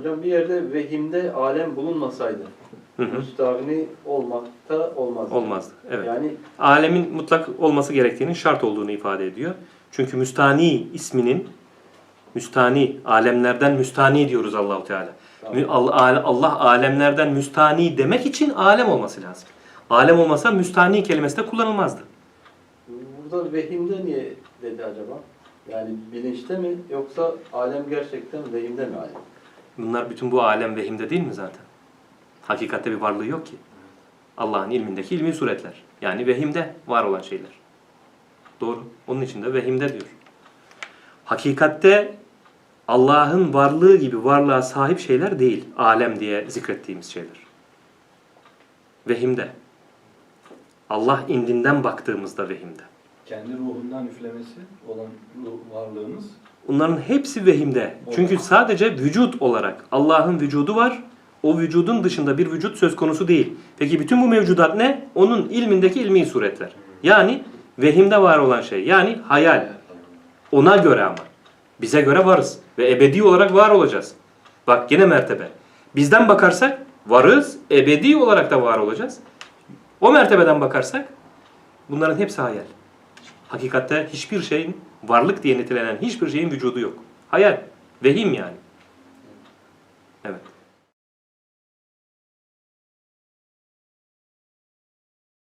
Hocam bir yerde vehimde alem bulunmasaydı müstahni olmakta olmazdı. Olmazdı. Evet. Yani Alemin mutlak olması gerektiğinin şart olduğunu ifade ediyor. Çünkü müstani isminin müstani alemlerden müstani diyoruz Allahu Teala. Tamam. Allah alemlerden müstani demek için alem olması lazım. Alem olmasa müstani kelimesi de kullanılmazdı. burada vehimde niye dedi acaba? Yani bilinçte mi yoksa alem gerçekten vehimde mi alem? Bunlar bütün bu alem vehimde değil mi zaten? Hakikatte bir varlığı yok ki. Allah'ın ilmindeki ilmi suretler. Yani vehimde var olan şeyler. Doğru. Onun için de vehimde diyor. Hakikatte Allah'ın varlığı gibi varlığa sahip şeyler değil. Alem diye zikrettiğimiz şeyler. Vehimde. Allah indinden baktığımızda vehimde. Kendi ruhundan üflemesi olan ruh varlığımız Bunların hepsi vehimde. Çünkü sadece vücut olarak Allah'ın vücudu var. O vücudun dışında bir vücut söz konusu değil. Peki bütün bu mevcudat ne? Onun ilmindeki ilmi suretler. Yani vehimde var olan şey. Yani hayal. Ona göre ama. Bize göre varız. Ve ebedi olarak var olacağız. Bak gene mertebe. Bizden bakarsak varız. Ebedi olarak da var olacağız. O mertebeden bakarsak bunların hepsi hayal. Hakikatte hiçbir şeyin varlık diye nitelenen hiçbir şeyin vücudu yok. Hayal. Vehim yani. Evet.